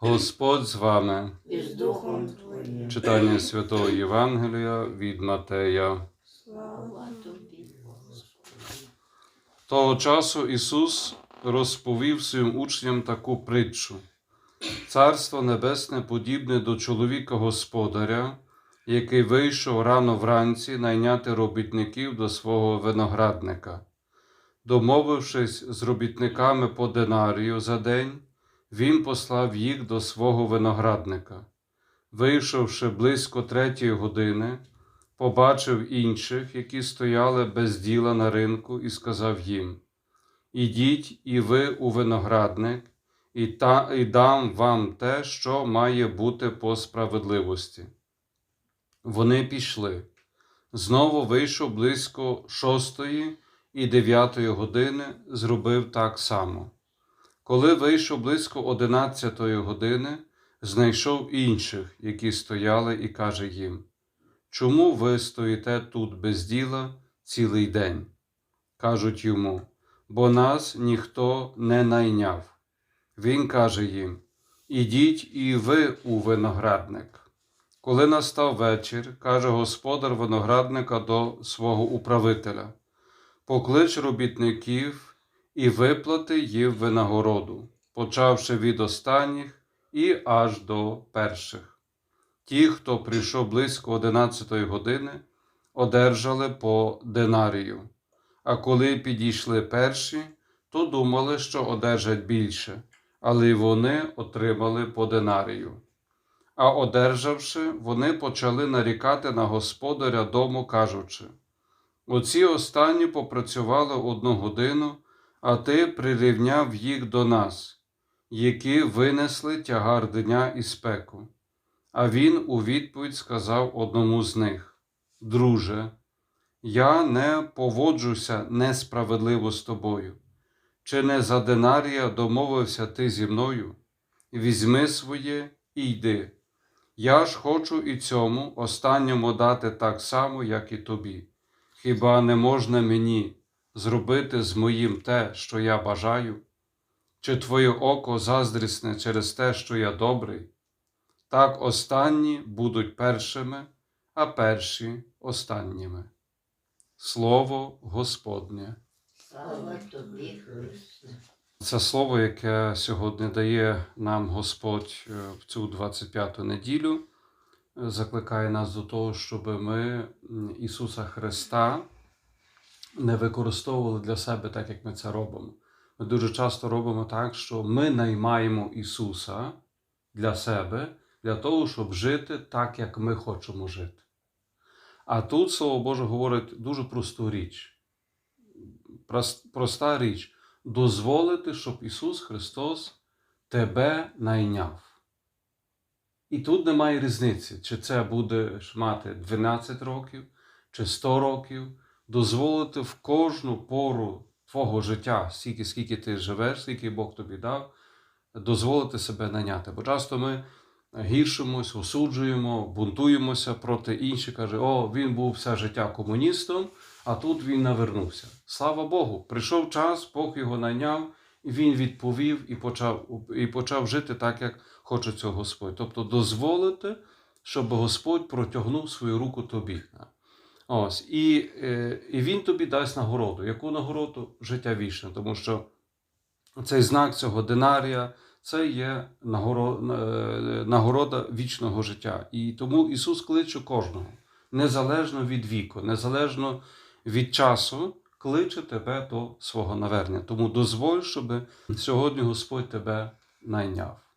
Господь з вами. і з Духом Твоїм. Читання Святого Євангелія від Матея. Слава Тобі. Того часу Ісус розповів своїм учням таку притчу. Царство Небесне подібне до чоловіка господаря, який вийшов рано вранці найняти робітників до свого виноградника. Домовившись з робітниками по динарію за день, він послав їх до свого виноградника. Вийшовши близько третьої години, побачив інших, які стояли без діла на ринку, і сказав їм: Ідіть і ви у виноградник, і, та, і дам вам те, що має бути по справедливості. Вони пішли. Знову вийшов близько шостої і дев'ятої години, зробив так само. Коли вийшов близько одинадцятої години, знайшов інших, які стояли, і каже їм: Чому ви стоїте тут без діла цілий день? Кажуть йому, бо нас ніхто не найняв. Він каже їм: Ідіть і ви у виноградник. Коли настав вечір, каже господар виноградника до свого управителя: Поклич робітників і виплати їм винагороду, почавши від останніх і аж до перших. Ті, хто прийшов близько одинадцятої години, одержали по динарію. А коли підійшли перші, то думали, що одержать більше, але й вони отримали по динарію. А одержавши, вони почали нарікати на господаря дому, кажучи: Оці останні попрацювали одну годину, а ти прирівняв їх до нас, які винесли тягар дня і спеку. А він у відповідь сказав одному з них: Друже, я не поводжуся несправедливо з тобою. Чи не за динарія домовився ти зі мною? Візьми своє і йди. Я ж хочу і цьому останньому дати так само, як і тобі. Хіба не можна мені зробити з моїм те, що я бажаю? Чи твоє око заздрісне через те, що я добрий? Так останні будуть першими, а перші останніми. Слово Господнє. Слава Тобі, Христе. Це слово, яке сьогодні дає нам Господь е, в цю 25-ту неділю, е, закликає нас до того, щоб ми Ісуса Христа не використовували для себе так, як ми це робимо. Ми дуже часто робимо так, що ми наймаємо Ісуса для себе, для того, щоб жити так, як ми хочемо жити. А тут Слово Боже говорить дуже просту річ. Проста річ дозволити, щоб Ісус Христос тебе найняв. І тут немає різниці, чи це будеш мати 12 років, чи 100 років, дозволити в кожну пору твого життя, стільки, скільки ти живеш, скільки Бог тобі дав, дозволити себе найняти. Бо часто ми гіршимось, осуджуємо, бунтуємося проти інших, каже, о, він був все життя комуністом, а тут він навернувся. Слава Богу, прийшов час, Бог його найняв, і він відповів і почав, і почав жити так, як хоче цього Господь. Тобто дозволити, щоб Господь протягнув свою руку тобі. Ось, і, е, і він тобі дасть нагороду. Яку нагороду? Життя вічне, тому що цей знак цього динарія це є е, нагорода вічного життя. І тому Ісус кличе кожного, незалежно від віку, незалежно від часу, кличе тебе до свого навернення. Тому дозволь, щоб сьогодні Господь тебе найняв.